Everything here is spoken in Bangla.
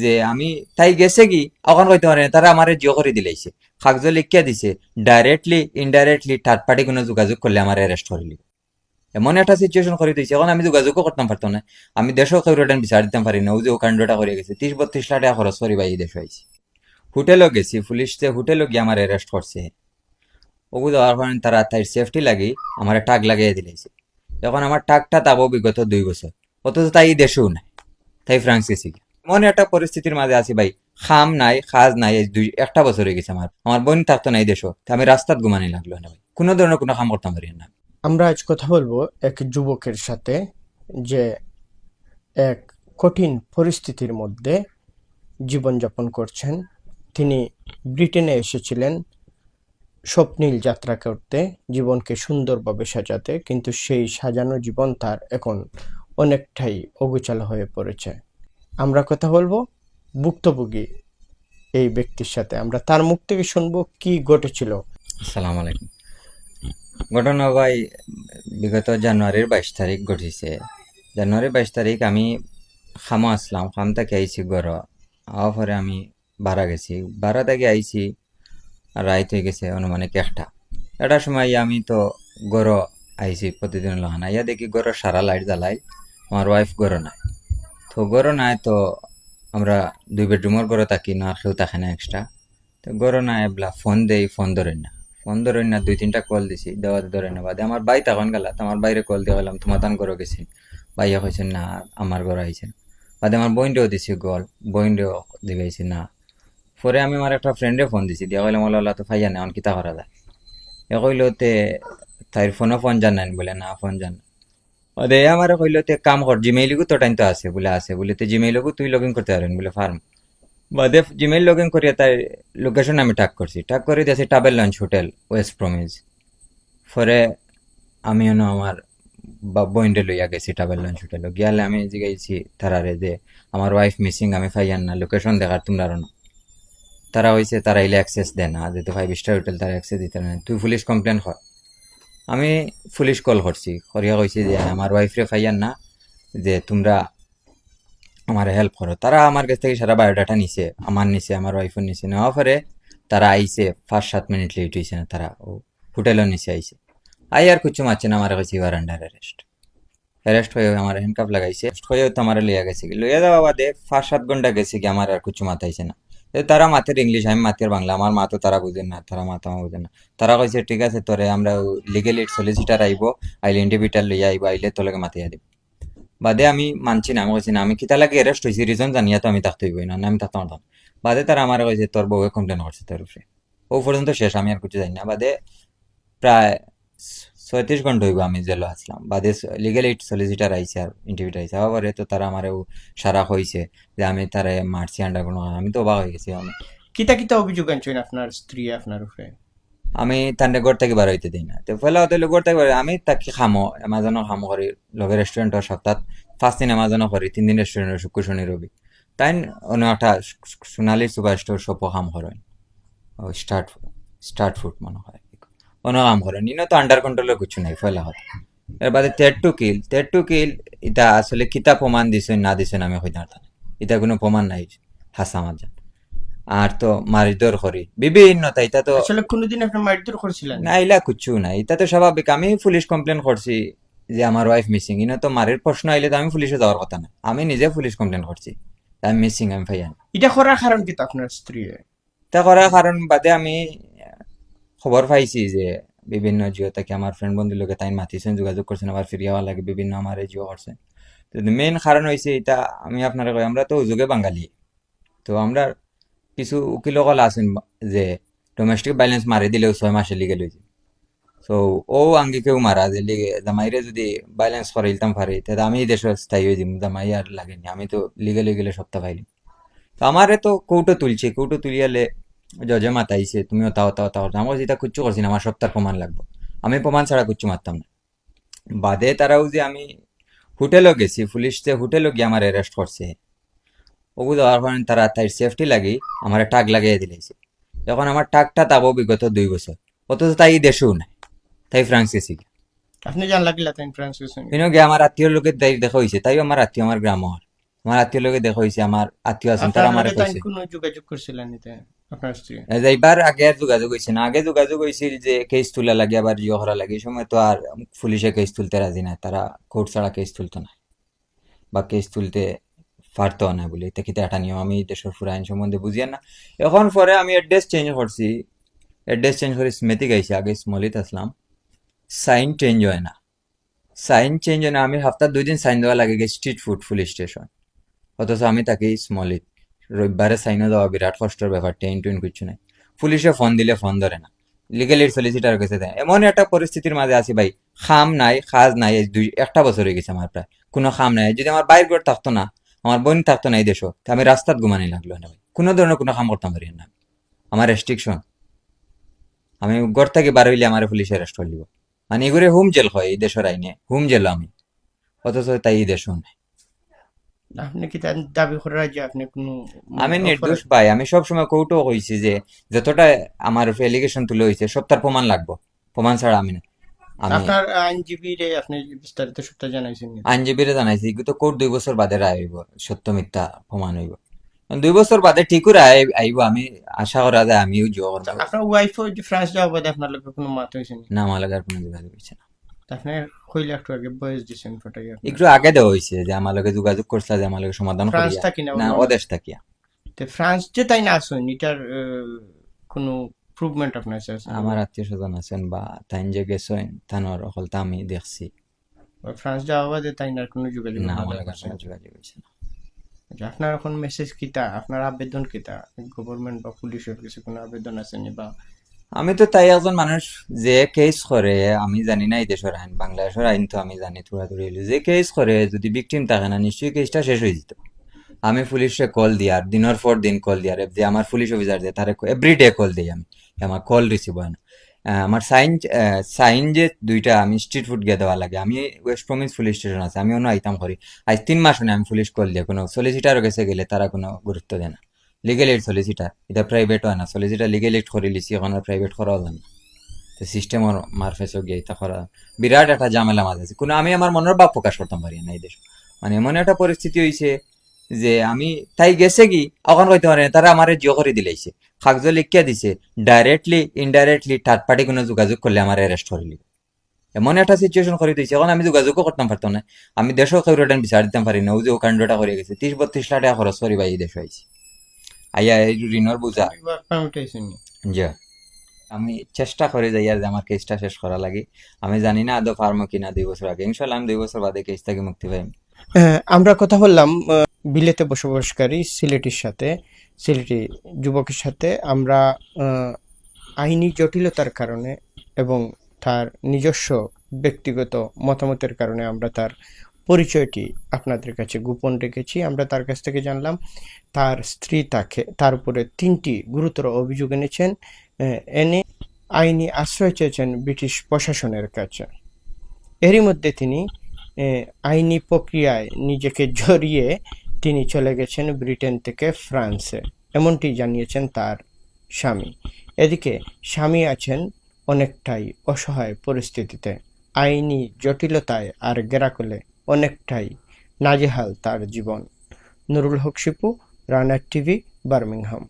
যে আমি তাই গেছে কি? এখন কইতে পারে তারা আমারে জিও করে দিলাইছে। কাগজ লিখিয়া দিছে ডাইরেক্টলি ইনডাইরেক্টলি থার্ড পার্টি কোনো যোগাযোগ করলে আমার অ্যারেস্ট করে লিব এমন একটা সিচুয়েশন করে দিয়েছে এখন আমি যোগাযোগও করতাম পারতাম না। আমি দেশও কেউ রিটার্ন বিচার দিতাম পারি না, ও যে ও কাণ্ডটা করে গেছে, ত্রিশ বত্রিশ লাখ টাকা খরচ করি ভাই দেশ হয়েছি হোটেলও গেছি, পুলিশ যে হোটেলও গিয়ে আমার অ্যারেস্ট করছে। ওগু দেওয়ার কারণে তারা তাই সেফটি লাগি আমার টাক লাগিয়ে দিলাইছে। এখন আমার টাকটা তাবো বিগত দুই বছর, অথচ তাই দেশেও নাই, তাই ফ্রান্স গেছি এমন একটা পরিস্থিতির মাঝে আছি ভাই। খাম নাই খাজ নাই দুই একটা বছর হয়ে গেছে আমার। আমার বোন থাকতো না এই দেশও তা আমি রাস্তাত ঘুমানি লাগল না ভাই। কোনো ধরনের কোনো কাম করতাম পারি না। আমরা আজ কথা বলব এক যুবকের সাথে যে এক কঠিন পরিস্থিতির মধ্যে জীবনযাপন করছেন। তিনি ব্রিটেনে এসেছিলেন স্বপ্নীল যাত্রা করতে, জীবনকে সুন্দরভাবে সাজাতে, কিন্তু সেই সাজানো জীবন তার এখন অনেকটাই অগোচাল হয়ে পড়েছে। আমরা কথা বলব ভুক্তভোগী এই ব্যক্তির সাথে। আমরা তার মুখ থেকে শুনব কি ঘটেছিল। আসসালামু আলাইকুম। ঘটনা ভাই, বিগত জানুয়ারির বাইশ তারিখ ঘটিছে। জানুয়ারির বাইশ তারিখ আমি খামো আসলাম, খাম থেকে আইছি গড় আওয়া পরে আমি ভাড়া গেছি। ভাড়া থেকে আইছি, রাইত হয়ে গেছে অনুমানিক একটা। এটার সময় আমি তো গড় আইছি প্রতিদিন লহানা ইয়া দেখি গড় সারা লাইট জ্বালাই আমার ওয়াইফ গড় নাই। তো গড় নাই তো আমরা দুই বেডরুমের গড়ে থাকি, না কেউ থাকে না এক্সট্রা তো গড় নাই এবলা ফোন দেই ফোন ধরেন না। ফোন ধরেন না, দুই তিনটা কল দিছি, দেওয়াতে ধরে না। বাদে আমার বাই তখন গেল আমার বাইরে কল দিয়ে গেলাম তোমার তান করে গেছি। বাইয়া কইছেন না, আমার ঘর আইছেন বাদে আমার বইনটাও দিছি গল বইনটাও দিবাইছি না। পরে আমি আমার একটা ফ্রেন্ডে ফোন দিছি, দিয়া কইলাম, ওলা তো ফাইয়া না, অন কিতা করা যায়? এ কইলো তে, তাইর ফোনও ফোন জান নাই বলে, না ফোন জান ওদে আমার কইলো, তে কাম কর জিমেইলগু তো টাইম তো আছে, বলে আছে, বলে তে জিমেইলগু তুই লগ ইন করতে পারেন বলে ফার্ম বাদে জিমেইল লগ ইন করিয়া তাই লোকেশন আমি টাক করছি। টাক করে দিয়েছি টাবেল লঞ্চ হোটেল ওয়েস্ট প্রমিজ পরে আমি আমার বইন্ডে লইয়া গেছি টাবেল লঞ্চ হোটেল গিয়ালে আমি জিগাইছি তারারে যে, আমার ওয়াইফ মিসিং আমি ফাইয়ান না লোকেশন দেখার তোমরা না। তারা হইছে, তারা ইলে অ্যাক্সেস দেয় না, যেহেতু ফাইভ স্টার হোটেল তারা অ্যাক্সেস দিতে না। তুই পুলিশ কমপ্লেন কর। আমি পুলিশ কল করছি। করিয়া কইছি যে, আমার ওয়াইফরে ফাইয়ান না, যে তোমরা আমার হেল্প করো। তারা আমার কাছ থেকে সারা বায়োডাটা নিছে, আমার নিছে, আমার ওয়াইফের নিছে। নেওয়া পরে তারা আইছে পাঁচ সাত মিনিট লেট হয়েছে না, তারা ও হোটেলও নিচে আইছে। আই আর কিছু মারছে না, আমার কাছে এবার আন্ডার অ্যারেস্ট অ্যারেস্ট হয়ে আমার হ্যান্ডকাপ লাগাইছে। হয়েও তো আমার লইয়া গেছে। লইয়া যাওয়া বাদে পাঁচ সাত ঘণ্টা গেছে কি, আমার আর কিছু মাথাইছে না। তারা মাতের ইংলিশ আমি মাতের বাংলা। আমার মা তো তারা বুঝেন না, তারা মাথা বুঝেন না। তারা কইছে, ঠিক আছে, তোরে আমরা লিগেল এইড সলিসিটার আইব, আইলে ইন্ডিভিটার লইয়া আইব, আইলে তোলকে মাতিয়া দিব বাদে আমি মানছি না, আমি কইছি, না, আমি কিতা লাগে অ্যারেস্ট হয়েছি রিজন জানিয়া তো আমি থাকতে হইবই না আমি থাকতে পারতাম বাদে তারা আমার কইছে, তোর বউয়ে কমপ্লেন করছে তোর উপরে। ও পর্যন্ত শেষ, আমি আর কিছু জানি না। বাদে প্রায় ছয়ত্রিশ ঘণ্টা হইব আমি জেলে আসলাম। বাদে লিগেল এইড সলিসিটার আইছে আর ইন্টারভিউটা আইছে। আবার তো তারা আমারও সারা হয়েছে যে আমি তারা মারছি আন্ডার কোনো। আমি তো অবাক হয়ে গেছি আমি। কিতা কিতা অভিযোগ আনছেন আপনার স্ত্রী আপনার উপরে? আমি তান্ডে ঘর থেকে বার হইতে দিই না। তো পয়লা হতে ঘর থেকে আমি তাকে খামো এমাজনও খামো করি। লগে রেস্টুরেন্টও সপ্তাহ। পাঁচ দিন এমাজনও করি তিন দিন রেস্টুরেন্টের শুক্র শনি রবি। তাই অন্য একটা সোনালি সুপার স্টোর শপও কাম করেন। ও স্টার্ট স্টার্ট ফুড মনে হয়। অন্য কাম করেন ইনো তো আন্ডার কন্ট্রোলের কিছু নাই পয়লা হত এর বাদে তেট টু কিল তেট টু কিল এটা আসলে কিতা প্রমাণ দিছেন না দিছেন আমি পারতাম না। এটা কোনো প্রমাণ নাই হাসা মাঝে আর তো মারিদর করি বিভিন্ন তাই এটা তো আসলে কোনোদিন আপনি মারধর করছিলেন না ইলা কিচ্ছু নাই এটা তো স্বাভাবিক আমি পুলিশ কমপ্লেন করছি যে আমার ওয়াইফ মিসিং ইনো তো মারের প্রশ্ন আইলে তো আমি পুলিশে যাওয়ার কথা না আমি নিজে পুলিশ কমপ্লেন করছি আমি মিসিং আমি ফাইয়ান এটা করার কারণ কি আপনার স্ত্রী তা করার কারণ বাদে আমি খবর পাইছি যে বিভিন্ন জিও থেকে আমার ফ্রেন্ড বন্ধুর লোকে তাই মাতিছেন যোগাযোগ করছেন আবার ফিরিয়াওয়া লাগে, বিভিন্ন আমার জিও করছেন তো মেইন কারণ হয়েছে এটা, আমি আপনারা কই আমরা তো যুগে বাঙালি। তো আমরা কিছু উকিলকল আছেন যে ডোমেস্টিক ভাইলেন্স মারি দিলেও ছয় মাসে লিগেল হয়েছে সো ও আঙ্গিকেও মারা যে লিগে জামাইরে যদি ভাইলেন্স করে ইলতাম পারি তাহলে আমি দেশে স্থায়ী হয়ে যাম, জামাই আর লাগেনি আমি তো লিগেল লিগেলে সপ্তাহ পাইলি তো আমারে তো কৌটো তুলছে, কৌটো তুলিয়ালে জজে মাতাইছে তুমিও তাও তাও তাও আমার যেটা কুচ্ছু করছি না আমার সপ্তাহ প্রমাণ লাগবে। আমি প্রমাণ ছাড়া কুচ্ছু মারতাম না। বাদে তারাও যে আমি হোটেলও গেছি পুলিশ যে হোটেলও গিয়ে আমার অ্যারেস্ট করছে। ওগু দেওয়ার কারণে তারা তাই সেফটি লাগি আমার টাক লাগিয়ে দিলেছে যখন আমার টাকটা তাবো বিগত দুই বছর। অথচ তাই দেশেও নাই তাই ফ্রান্স গেছি আপনি জানলা কিলা তাই ফ্রান্স গেছেন গিয়ে আমার আত্মীয় লোকের তাই দেখা হয়েছে তাইও আমার আত্মীয় আমার গ্রাম আমার আত্মীয় লোকে দেখা হয়েছে আমার আত্মীয় আছেন তারা আমার যোগাযোগ করছিলেন এইবার আগে আর যোগাযোগ হয়েছে না। আগে যোগাযোগ হয়েছিল যে কেস তুলা লাগে, আবার ইয়ে করা লাগে। এই সময় তো আর পুলিশে কেস তুলতে রাজি না তারা কোর্ট ছাড়া কেস তুলতো না। বা কেস তুলতে পারতো না বলে। এটা কিতা একটা নিয়ম? আমি দেশের পুরা আইন সম্বন্ধে বুঝিয়া না। এখন পরে আমি অ্যাড্রেস চেঞ্জ করছি। অ্যাড্রেস চেঞ্জ করে স্মৃতি গাইছি। আগে স্মলিত আসলাম। সাইন চেঞ্জ হয় না। সাইন চেঞ্জ হয় না। আমি সপ্তাহ দুই দিন সাইন দেওয়া লাগে স্ট্রিট ফুড পুলিশ স্টেশন অথচ আমি থাকি স্মলিত রবিবারে সাইনও দেওয়া বিরাট কষ্টের ব্যাপার, টেন টুইন কিছু নাই। পুলিশে ফোন দিলে ফোন ধরে না। লিগেল এড সলিসিটার কাছে দেয় এমন একটা পরিস্থিতির মাঝে আছি ভাই। খাম নাই খাজ নাই দুই একটা বছর হয়ে গেছে আমার প্রায়। কোনো খাম নাই। যদি আমার বাইর ঘর থাকতো না, আমার বোন থাকতো না এই দেশও আমি রাস্তাত ঘুমানি লাগল না ভাই। কোনো ধরনের কোনো কাম করতাম পারি না। আমার রেস্ট্রিকশন আমি ঘর থেকে বার হইলে আমার পুলিশে অ্যারেস্ট করলিব মানে এগুলো হোম জেল হয় এই দেশের আইনে। হোম জেল আমি। অথচ তাই এই দেশও নাই। আপনি কি দাবি করে যে আপনি কোনো আমি নির্দোষ ভাই আমি কৌটো যে যতটা আমার এলিগেশন তুলে প্রমাণ লাগবো। প্রমাণ ছাড়া আমি না। আপনার আইনজীবী আপনি বিস্তারিত সবটা জানাইছেন নি? জানাইছি কিন্তু কোর্ট দুই বছর বাদে রায় হইব সত্য মিথ্যা প্রমাণ হইব। দুই বছর বাদে ঠিকও রায় আইব আমি আশা করা যায় আমিও জোয়া করব। আপনার ওয়াইফও যে ফ্রান্স যাওয়া বাদে আপনার লোকে কোনো মাত হয়েছে না আমার লাগার কোনো যোগাযোগ হয়েছে না। কইলে একটু আগে বয়স দিছেন ফটাই একটু আগে দেওয়া যে আমার লগে যোগাযোগ যে আমার লগে সমাধান ফ্রান্স থাকি না থাকিয়া তো ফ্রান্স যে তাই না এটার কোনো প্রুভমেন্ট আপনার আছে? আমার আত্মীয় স্বজন আছেন বা তাইন যে গেছেন তানোর আমি দেখছি। ফ্রান্স যাওয়া বাদে তাই না কোনো যোগাযোগ না আমার? কোনো যোগাযোগ না। আচ্ছা, আপনার এখন মেসেজ কিতা? আপনার আবেদন কিতা? গভর্নমেন্ট বা পুলিশের কাছে কোনো আবেদন আছে নি বা আমি তো তাই একজন মানুষ যে কেস করে, আমি জানি না এই দেশের আইন, বাংলাদেশের আইন তো আমি জানি থোড়ি হইল। যে কেস করে, যদি ভিকটিম থাকে না, নিশ্চয়ই কেসটা শেষ হয়ে যেত। আমি পুলিশে কল দিয়ার দিনের পর দিন কল দিয়ার যে আমার পুলিশ অফিসার যে তারে এভরি ডে কল দিই আমি আমার কল রিসিভ হয় না। আমার সাইন সাইন যে দুইটা আমি স্ট্রিট ফুড গিয়ে দেওয়া লাগে, আমি ওয়েস্ট প্রমিস পুলিশ স্টেশন আছে, আমি অন্য আইতাম করি। আজ তিন মাস আমি পুলিশ কল দিয়ে, কোনো সলিসিটার কাছে গেলে তারা কোনো গুরুত্ব দেয় না। লিগেল এইড সলিসিটার এটা প্রাইভেট হয় না সলিসিটার লিগেল এইড করে লিছি এখন আর প্রাইভেট করাও যায় না। তো সিস্টেমর মারফেসও গিয়ে এটা করা, বিরাট একটা ঝামেলা মাঝে আছে। কোনো, আমি আমার মনের ভাব প্রকাশ করতাম পারি না এই দেশ। মানে এমন একটা পরিস্থিতি হয়েছে যে আমি, তাই গেছে কি, এখন কইতে পারে তারা আমার জিও করে দিলাইছে। কাগজ লিখিয়া দিছে ডাইরেক্টলি ইনডাইরেক্টলি থার্ড পার্টি কোনো যোগাযোগ করলে আমার অ্যারেস্ট করে লিবে। এমন একটা সিচুয়েশন করে দিয়েছে, এখন আমি যোগাযোগও করতাম পারতাম না। আমি দেশও কেউ রিটার্ন বিচার দিতাম পারি না, ও যে ও কাণ্ডটা করে গেছে, ত্রিশ বত্রিশ লাখ টাকা খরচ করি ভাই এই দেশ হয়েছে আইয়া এই ঋণর বোঝা ওয়ার্ক পারমিট হয়েছে নি যা আমি চেষ্টা করে যাই আর যে আমার কেসটা শেষ করা লাগে। আমি জানি না আদৌ পারব কিনা দুই বছর আগে। ইনশাল্লাহ আমি দুই বছর বাদে কেস থেকে মুক্তি পাই আমরা কথা বললাম বিলেতে বসবাসকারী সিলেটির সাথে সিলেটি যুবকের সাথে। আমরা আইনি জটিলতার কারণে এবং তার নিজস্ব ব্যক্তিগত মতামতের কারণে আমরা তার পরিচয়টি আপনাদের কাছে গোপন রেখেছি। আমরা তার কাছ থেকে জানলাম, তার স্ত্রী তাকে, তার উপরে তিনটি গুরুতর অভিযোগ এনেছেন এনে আইনি আশ্রয় চেয়েছেন ব্রিটিশ প্রশাসনের কাছে। এরই মধ্যে তিনি আইনি প্রক্রিয়ায় নিজেকে জড়িয়ে তিনি চলে গেছেন ব্রিটেন থেকে ফ্রান্সে। এমনটি জানিয়েছেন তার স্বামী। এদিকে স্বামী আছেন অনেকটাই অসহায় পরিস্থিতিতে। আইনি জটিলতায় আর গেরাকলে অনেকটাই নাজেহাল তার জীবন। নুরুল হক শিপু রানার টিভি বার্মিংহাম।